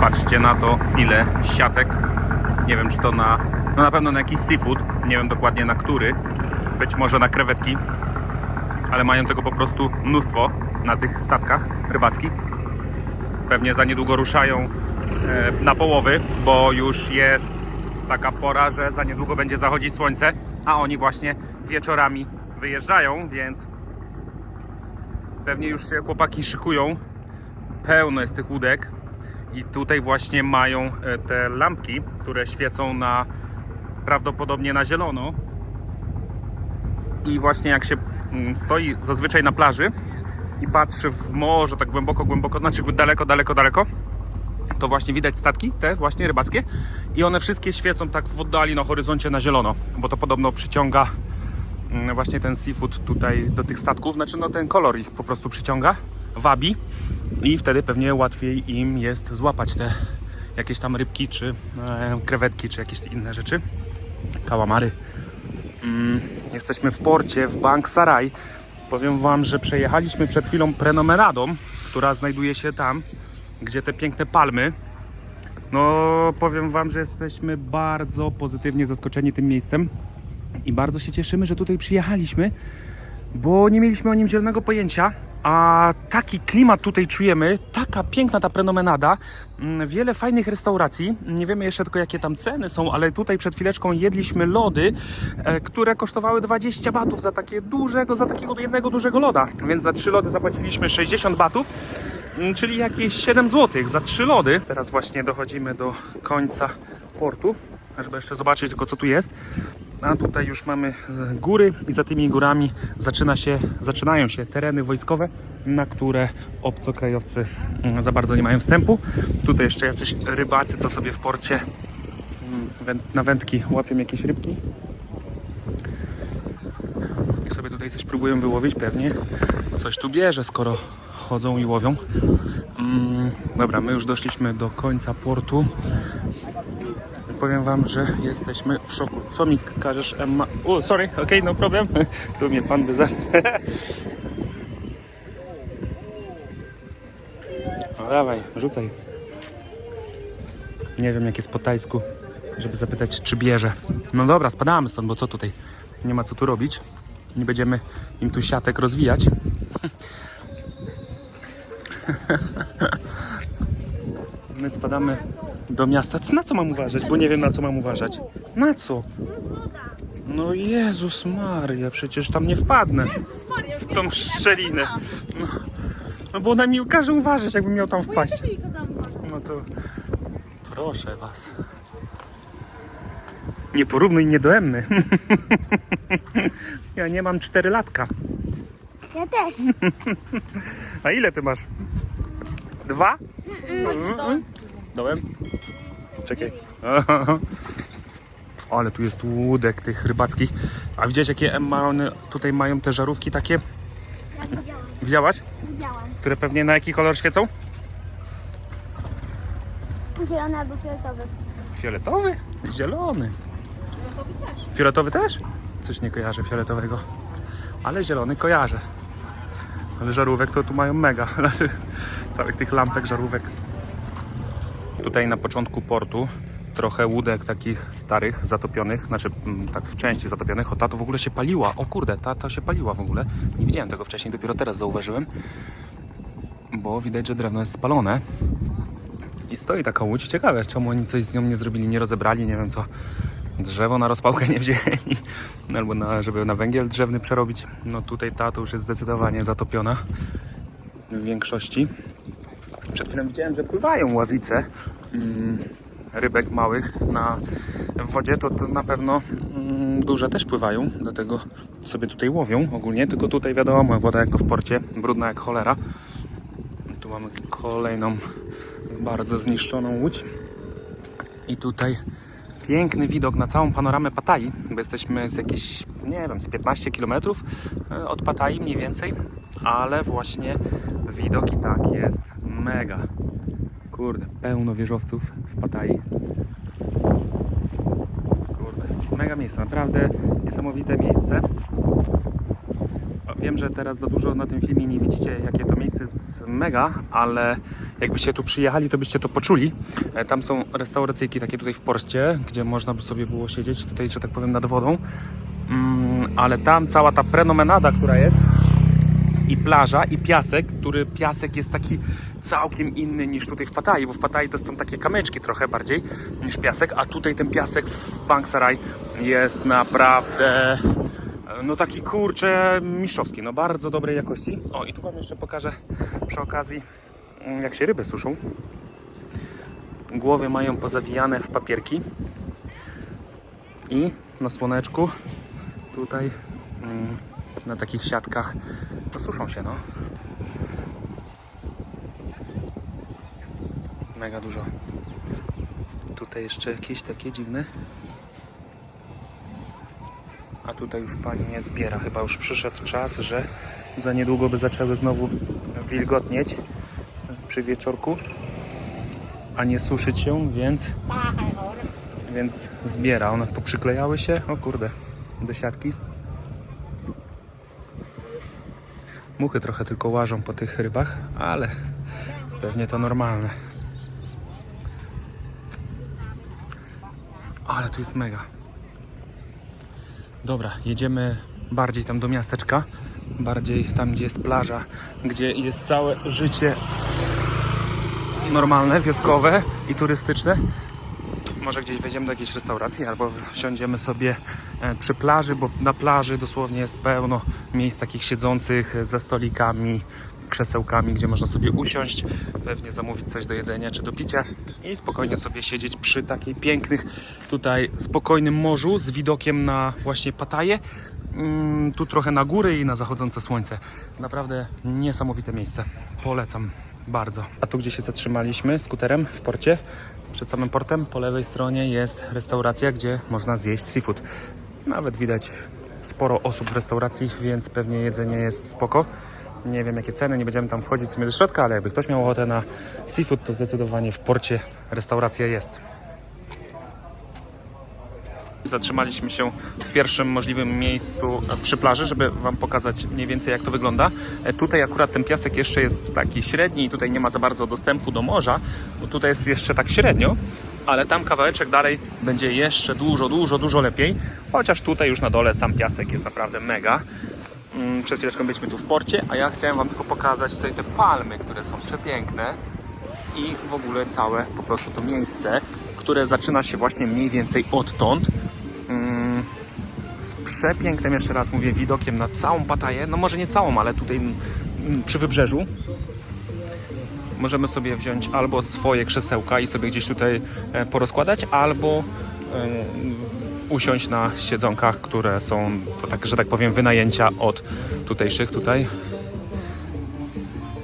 Patrzcie na to, ile siatek. Nie wiem, czy to na. No na pewno na jakiś seafood. Nie wiem dokładnie na który. Być może na krewetki. Ale mają tego po prostu mnóstwo na tych statkach rybackich. Pewnie za niedługo ruszają e, na połowy, bo już jest taka pora, że za niedługo będzie zachodzić słońce, a oni właśnie wieczorami wyjeżdżają, więc pewnie już się chłopaki szykują. Pełno jest tych łódek i tutaj właśnie mają e, te lampki, które świecą na prawdopodobnie na zielono. I właśnie jak się mm, stoi zazwyczaj na plaży i patrzy w morze tak głęboko, głęboko, znaczy daleko, daleko, daleko, to właśnie widać statki, te właśnie rybackie. I one wszystkie świecą tak w oddali na horyzoncie na zielono, bo to podobno przyciąga mm, właśnie ten seafood tutaj do tych statków, znaczy no ten kolor ich po prostu przyciąga, wabi i wtedy pewnie łatwiej im jest złapać te jakieś tam rybki, czy e, krewetki, czy jakieś inne rzeczy, kałamary. Mm, jesteśmy w porcie w Bank Sarai. Powiem Wam, że przejechaliśmy przed chwilą prenomenadą, która znajduje się tam, gdzie te piękne palmy. No, powiem Wam, że jesteśmy bardzo pozytywnie zaskoczeni tym miejscem i bardzo się cieszymy, że tutaj przyjechaliśmy, bo nie mieliśmy o nim zielonego pojęcia. A taki klimat tutaj czujemy, taka piękna ta prenomenada, mm, wiele fajnych restauracji. Nie wiemy jeszcze tylko jakie tam ceny są, ale tutaj przed chwileczką jedliśmy lody, e, które kosztowały 20 batów za takie dużego, za takiego jednego dużego loda. Więc za trzy lody zapłaciliśmy 60 batów. Mm, czyli jakieś 7 zł za 3 lody. Teraz właśnie dochodzimy do końca portu, żeby jeszcze zobaczyć tylko co tu jest. A tutaj już mamy e, góry i za tymi górami zaczyna się, zaczynają się tereny wojskowe, na które obcokrajowcy mm, za bardzo nie mają wstępu. Tutaj jeszcze jacyś rybacy, co sobie w porcie mm, na wędki łapią jakieś rybki. I sobie tutaj coś próbują wyłowić pewnie. Coś tu bierze, skoro chodzą i łowią. Mm, dobra, my już doszliśmy do końca portu. Powiem wam, że jesteśmy w szoku. Co mi każesz, Emma? O, sorry, okej, no problem. Tu mnie pan wyza. No dawaj, rzucaj. Nie wiem, jak jest po tajsku, żeby zapytać, czy bierze. No dobra, spadamy stąd, bo co tutaj? Nie ma co tu robić. Nie będziemy im tu siatek rozwijać. My spadamy do miasta. Na co mam uważać? Bo nie wiem na co mam uważać. Na co? No Jezus Maria, przecież tam nie wpadnę. W tą szczelinę. No, no bo ona mi każe uważać, jakbym miał tam wpaść. No to proszę was. Nie porównuj mnie do Emmy. Ja nie mam 4 latka. Ja też. A ile ty masz? Dwa? Czekaj. Ale tu jest łódek tych rybackich. A widziałeś jakie Emma one tutaj mają te żarówki takie? Ja widziałam. Widziałaś? Widziałam. Które pewnie na jaki kolor świecą? Zielony albo fioletowy. Fioletowy? Zielony. Fioletowy też? Coś nie kojarzę fioletowego. Ale zielony kojarzę. Ale żarówek to tu mają mega. Całych tych lampek, żarówek. Tutaj na początku portu trochę łódek takich starych, zatopionych, znaczy mm, tak w części zatopionych. O, ta to w ogóle się paliła. O kurde, ta to się paliła w ogóle. Nie widziałem tego wcześniej, dopiero teraz zauważyłem. Bo widać, że drewno jest spalone. I stoi taka łódź. Ciekawe, czemu oni coś z nią nie zrobili, nie rozebrali, nie wiem co. Drzewo na rozpałkę nie wzięli. Albo na, żeby na węgiel drzewny przerobić. No tutaj ta to już jest zdecydowanie zatopiona. W większości. Przed chwilą widziałem, że pływają ławice rybek małych na wodzie, to, to na pewno mm, duże też pływają, dlatego sobie tutaj łowią ogólnie, tylko tutaj wiadomo, woda jak to w porcie, brudna jak cholera. Tu mamy kolejną bardzo zniszczoną łódź. I tutaj piękny widok na całą panoramę Patai, bo jesteśmy z jakieś, nie wiem, z 15 km od Patai mniej więcej, ale właśnie widok i tak jest mega. Kurde, pełno wieżowców w Patai. Kurde, mega miejsce, naprawdę niesamowite miejsce. Wiem, że teraz za dużo na tym filmie nie widzicie, jakie to miejsce jest mega, ale jakbyście tu przyjechali, to byście to poczuli. E, Tam są restauracyjki takie tutaj w porcie, gdzie można by sobie było siedzieć tutaj, że tak powiem, nad wodą. Mm, ale tam cała ta prenomenada, która jest, i plaża, i piasek, który piasek jest taki całkiem inny niż tutaj w Pattaji, bo w Pattaji to są takie kamyczki trochę bardziej niż piasek, a tutaj ten piasek w Bangsaraj jest naprawdę e, no taki kurczę mistrzowski, no bardzo dobrej jakości. O i tu Wam jeszcze pokażę przy okazji mm, jak się ryby suszą. Głowy mają pozawijane w papierki i na słoneczku tutaj mm, na takich siatkach to suszą się, no. Mega dużo. Tutaj jeszcze jakieś takie dziwne. A tutaj już pani nie zbiera. Chyba już przyszedł czas, że za niedługo by zaczęły znowu wilgotnieć przy wieczorku, a nie suszyć się, więc więc zbiera. One poprzyklejały się, o kurde, do siatki. Muchy trochę tylko łażą po tych rybach, ale pewnie to normalne. Ale tu jest mega. Dobra, jedziemy bardziej tam do miasteczka, bardziej tam, gdzie jest plaża, gdzie jest całe życie normalne, wioskowe i turystyczne. Może gdzieś wejdziemy do jakiejś restauracji albo wsiądziemy sobie e, przy plaży, bo na plaży dosłownie jest pełno miejsc takich siedzących ze stolikami, krzesełkami, gdzie można sobie usiąść, pewnie zamówić coś do jedzenia czy do picia i spokojnie sobie siedzieć przy takiej pięknych tutaj spokojnym morzu z widokiem na właśnie Pataję. Mm, tu trochę na góry i na zachodzące słońce. Naprawdę niesamowite miejsce. Polecam bardzo. A tu gdzie się zatrzymaliśmy skuterem w porcie, przed samym portem po lewej stronie jest restauracja, gdzie można zjeść seafood. Nawet widać sporo osób w restauracji, więc pewnie jedzenie jest spoko. Nie wiem jakie ceny, nie będziemy tam wchodzić sobie do środka, ale jakby ktoś miał ochotę na seafood, to zdecydowanie w porcie restauracja jest. Zatrzymaliśmy się w pierwszym możliwym miejscu e, przy plaży, żeby Wam pokazać mniej więcej jak to wygląda. E, Tutaj akurat ten piasek jeszcze jest taki średni i tutaj nie ma za bardzo dostępu do morza, bo tutaj jest jeszcze tak średnio, ale tam kawałeczek dalej będzie jeszcze dużo, dużo, dużo lepiej. Chociaż tutaj już na dole sam piasek jest naprawdę mega. Mm, Przed chwileczką byliśmy tu w porcie, a ja chciałem Wam tylko pokazać tutaj te palmy, które są przepiękne i w ogóle całe po prostu to miejsce, które zaczyna się właśnie mniej więcej odtąd. Z przepięknym, jeszcze raz mówię, widokiem na całą Pataję. No może nie całą, ale tutaj mm, przy wybrzeżu. Możemy sobie wziąć albo swoje krzesełka i sobie gdzieś tutaj e, porozkładać, albo e, usiąść na siedzonkach, które są, tak, że tak powiem, wynajęcia od tutejszych tutaj.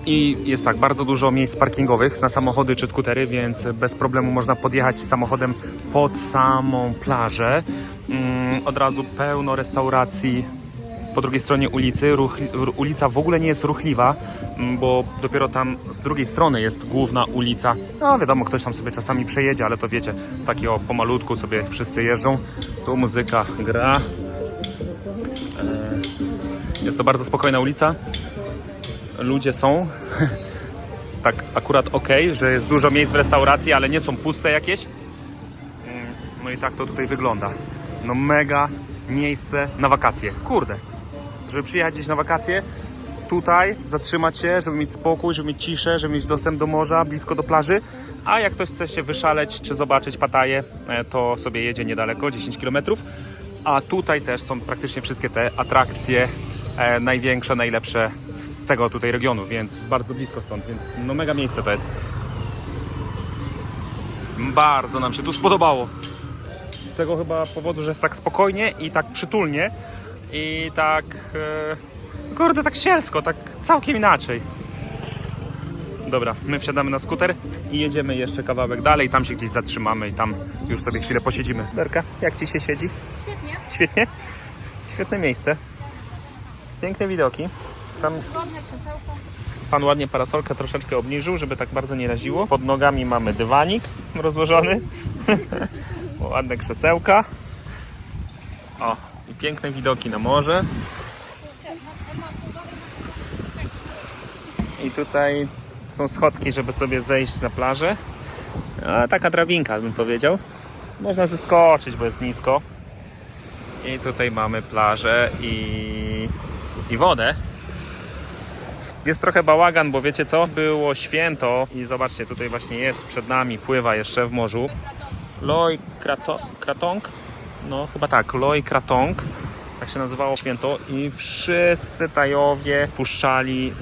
I jest tak, bardzo dużo miejsc parkingowych na samochody czy skutery, więc bez problemu można podjechać samochodem pod samą plażę. Mm, od razu pełno restauracji po drugiej stronie ulicy. Ruch, ru- ulica w ogóle nie jest ruchliwa, mm, bo dopiero tam z drugiej strony jest główna ulica. No wiadomo, ktoś tam sobie czasami przejedzie, ale to wiecie, takie o pomalutku sobie wszyscy jeżdżą. Tu muzyka gra. E, Jest to bardzo spokojna ulica ludzie są. tak akurat ok, że jest dużo miejsc w restauracji, ale nie są puste jakieś. Mm, No i tak to tutaj wygląda. No mega miejsce na wakacje. Kurde. Żeby przyjechać gdzieś na wakacje, tutaj zatrzymać się, żeby mieć spokój, żeby mieć ciszę, żeby mieć dostęp do morza, blisko do plaży. A jak ktoś chce się wyszaleć czy zobaczyć Pataję, e, to sobie jedzie niedaleko, 10 km. A tutaj też są praktycznie wszystkie te atrakcje e, największe, najlepsze z tego tutaj regionu, więc bardzo blisko stąd, więc no mega miejsce to jest. Bardzo nam się tu spodobało. Z tego chyba powodu, że jest tak spokojnie i tak przytulnie i tak e, kurde, tak sielsko, tak całkiem inaczej. Dobra, my wsiadamy na skuter i jedziemy jeszcze kawałek dalej, tam się gdzieś zatrzymamy i tam już sobie chwilę posiedzimy. Berka, jak Ci się siedzi? Świetnie. Świetnie? Świetne miejsce. Piękne widoki. Tam krzesełko. pan ładnie parasolkę troszeczkę obniżył, żeby tak bardzo nie raziło. Pod nogami mamy dywanik rozłożony. Ładne krzesełka. O, i piękne widoki na morze. I tutaj są schodki, żeby sobie zejść na plażę. A, taka drabinka bym powiedział. Można zeskoczyć, bo jest nisko. I tutaj mamy plażę i, i wodę. Jest trochę bałagan, bo wiecie co? Było święto i zobaczcie, tutaj właśnie jest przed nami, pływa jeszcze w morzu. Loi Krato, Kratong? No chyba tak, Loi Kratong. Tak się nazywało święto i wszyscy Tajowie puszczali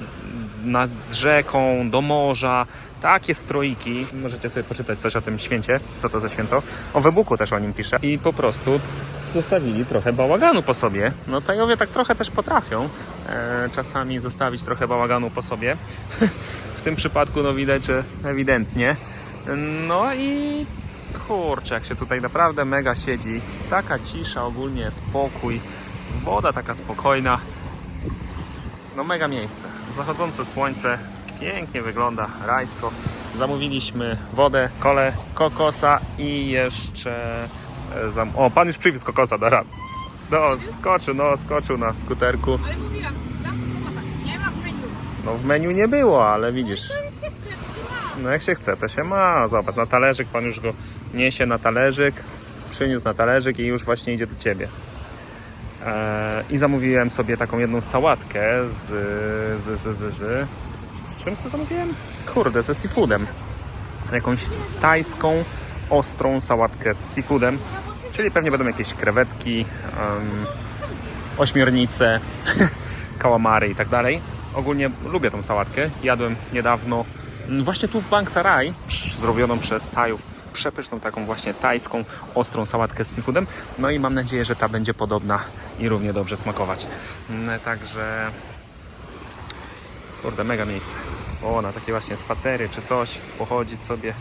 nad rzeką, do morza, takie stroiki. Możecie sobie poczytać coś o tym święcie, co to za święto. O wybuchu też o nim pisze. I po prostu zostawili trochę bałaganu po sobie. No Tajowie tak trochę też potrafią e, czasami zostawić trochę bałaganu po sobie. w tym przypadku no widać, że ewidentnie. No i kurczę, jak się tutaj naprawdę mega siedzi. Taka cisza ogólnie, spokój. Woda taka spokojna. No mega miejsce. Zachodzące słońce, pięknie wygląda, rajsko. Zamówiliśmy wodę, kole, kokosa i jeszcze... e, Zam... O, pan już przywiózł kokosa, da radę. No, skoczył, no, skoczył na skuterku. Ale mówiłam, tam kokosa, nie ma w menu. No w menu nie było, ale widzisz, chce, trzyma. no jak się chce, to się ma. Zobacz, na talerzyk, pan już go niesie na talerzyk, przyniósł na talerzyk i już właśnie idzie do ciebie. Eee, I zamówiłem sobie taką jedną sałatkę z, z, z, z, z, z czym to zamówiłem? Kurde, ze seafoodem. Jakąś tajską, ostrą sałatkę z seafoodem. Czyli pewnie będą jakieś krewetki, em, ośmiornice, kałamary i tak dalej. Ogólnie lubię tą sałatkę. Jadłem niedawno właśnie tu w Bank Sarai, psz, zrobioną przez Tajów. Przepyszną taką właśnie tajską, ostrą sałatkę z seafoodem. No i mam nadzieję, że ta będzie podobna i równie dobrze smakować. Mm, Także kurde, mega miejsce. O, na takie właśnie spacery czy coś, pochodzić sobie.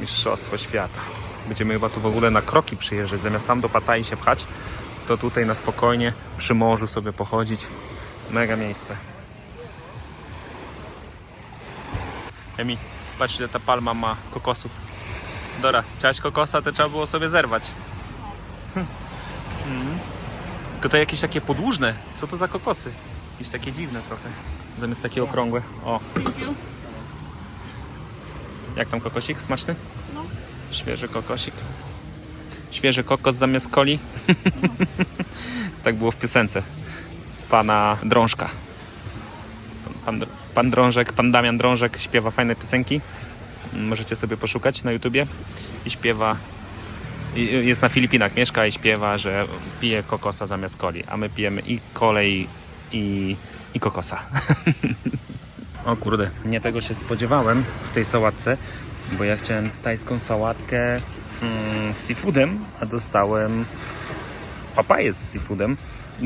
Mistrzostwo świata. Będziemy chyba tu w ogóle na kroki przyjeżdżać, zamiast tam do Pattaya się pchać, to tutaj na spokojnie przy morzu sobie pochodzić. Mega miejsce. Emi, patrz ile ta palma ma kokosów. Dora, chciałaś kokosa, to trzeba było sobie zerwać. Mhm. To to jakieś takie podłużne. Co to za kokosy? Jakieś takie dziwne trochę. Zamiast takie okrągłe. O, jak tam kokosik? Smaczny? No. Świeży kokosik. Świeży kokos zamiast coli. tak było w piosence pana Drążka. Pan, pan, pan Drążek, pan Damian Drążek śpiewa fajne piosenki. Możecie sobie poszukać na YouTubie. I śpiewa. Jest na Filipinach, mieszka i śpiewa, że pije kokosa zamiast coli. A my pijemy i kolej i, i kokosa. O kurde, nie tego się spodziewałem w tej sałatce, bo ja chciałem tajską sałatkę mm, z seafoodem, a dostałem papaję z seafoodem.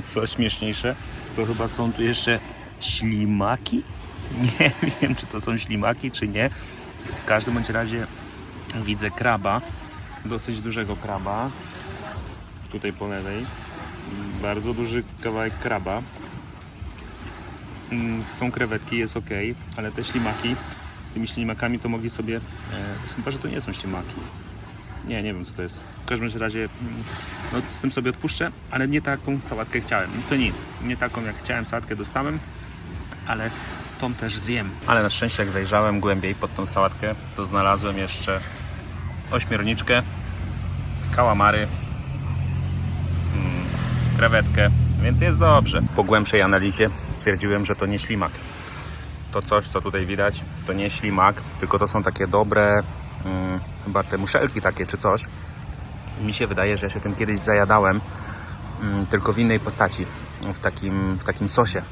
Co śmieszniejsze, to chyba są tu jeszcze ślimaki? Nie wiem, czy to są ślimaki, czy nie. W każdym bądź razie widzę kraba, dosyć dużego kraba. Tutaj po lewej. Bardzo duży kawałek kraba. Mm, są krewetki, jest ok, ale te ślimaki, z tymi ślimakami to mogli sobie, e, chyba, że to nie są ślimaki. Nie, nie wiem co to jest. W każdym razie mm, no, z tym sobie odpuszczę, ale nie taką sałatkę chciałem. To nic, nie taką jak chciałem sałatkę dostałem, ale tą też zjem. Ale na szczęście jak zajrzałem głębiej pod tą sałatkę, to znalazłem jeszcze ośmiorniczkę, kałamary, mm, krewetkę, więc jest dobrze. Po głębszej analizie stwierdziłem, że to nie ślimak. To coś, co tutaj widać, to nie ślimak, tylko to są takie dobre, mm, chyba te muszelki takie czy coś. Mi się wydaje, że ja się tym kiedyś zajadałem, mm, tylko w innej postaci, w takim, w takim sosie.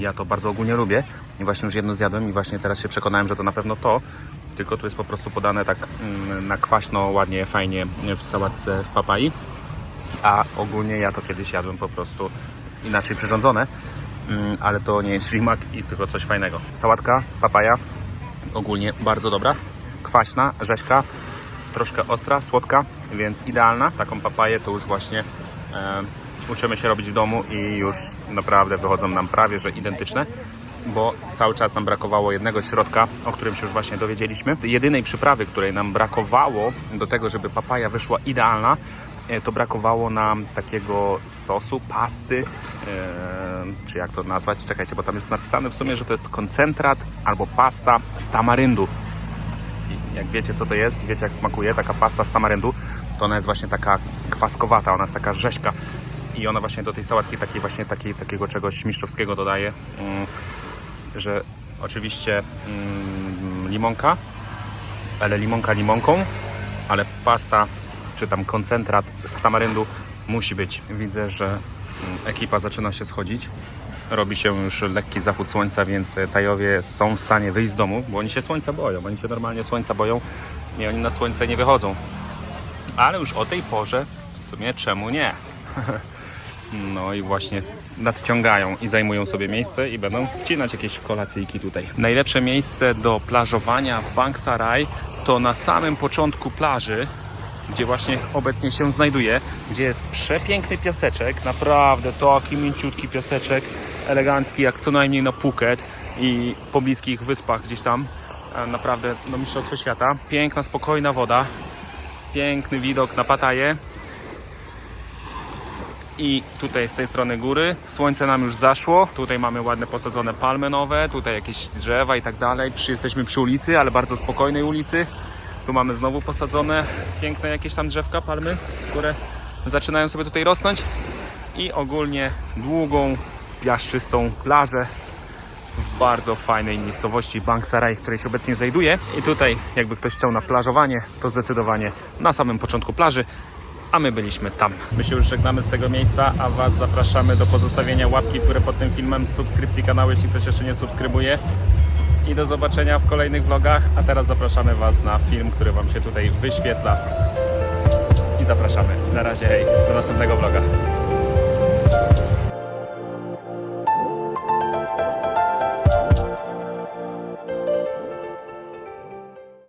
Ja to bardzo ogólnie lubię. I właśnie już jedno zjadłem i właśnie teraz się przekonałem, że to na pewno to, tylko tu jest po prostu podane tak mm, na kwaśno, ładnie, fajnie w sałatce w papai. A ogólnie ja to kiedyś jadłem po prostu inaczej przyrządzone, Mm, ale to nie jest ślimak i tylko coś fajnego. Sałatka, papaja, ogólnie bardzo dobra, kwaśna, rzeźka, troszkę ostra, słodka, więc idealna. Taką papaję to już właśnie e, uczymy się robić w domu i już naprawdę wychodzą nam prawie, że identyczne bo cały czas nam brakowało jednego środka, o którym się już właśnie dowiedzieliśmy. Jedynej przyprawy, której nam brakowało do tego, żeby papaja wyszła idealna, e, to brakowało nam takiego sosu, pasty, e, czy jak to nazwać, czekajcie, bo tam jest napisane w sumie, że to jest koncentrat albo pasta z tamaryndu. Jak wiecie co to jest, wiecie jak smakuje taka pasta z tamaryndu, to ona jest właśnie taka kwaskowata, ona jest taka rzeźka i ona właśnie do tej sałatki takiej właśnie takiej, takiego czegoś mistrzowskiego dodaje, mm, że oczywiście mm, limonka, ale limonka limonką, ale pasta czy tam koncentrat z tamaryndu musi być. Widzę, że mm, ekipa zaczyna się schodzić. Robi się już lekki zachód słońca, więc Tajowie są w stanie wyjść z domu, bo oni się słońca boją. Oni się normalnie słońca boją i oni na słońce nie wychodzą. Ale już o tej porze w sumie czemu nie? No i właśnie nadciągają i zajmują sobie miejsce i będą wcinać jakieś kolacyjki tutaj. Najlepsze miejsce do plażowania w Banksarai to na samym początku plaży, gdzie właśnie obecnie się znajduję, gdzie jest przepiękny piaseczek, naprawdę taki mięciutki piaseczek, elegancki jak co najmniej na Phuket i pobliskich wyspach gdzieś tam. Naprawdę no mistrzostwo świata. Piękna, spokojna woda, piękny widok na Pattaję. I tutaj z tej strony góry słońce nam już zaszło. Tutaj mamy ładne posadzone palmy nowe, tutaj jakieś drzewa i tak dalej. Jesteśmy przy ulicy, ale bardzo spokojnej ulicy. Tu mamy znowu posadzone piękne jakieś tam drzewka, palmy, które zaczynają sobie tutaj rosnąć. I ogólnie długą, piaszczystą plażę w bardzo fajnej miejscowości Banksarai, w której się obecnie znajduję. I tutaj, jakby ktoś chciał na plażowanie, to zdecydowanie na samym początku plaży, a my byliśmy tam. My się już żegnamy z tego miejsca, a Was zapraszamy do pozostawienia łapki górę pod tym filmem, subskrypcji kanału, jeśli ktoś jeszcze nie subskrybuje. I do zobaczenia w kolejnych vlogach, a teraz zapraszamy Was na film, który Wam się tutaj wyświetla. I zapraszamy. Na razie, hej, do następnego vloga.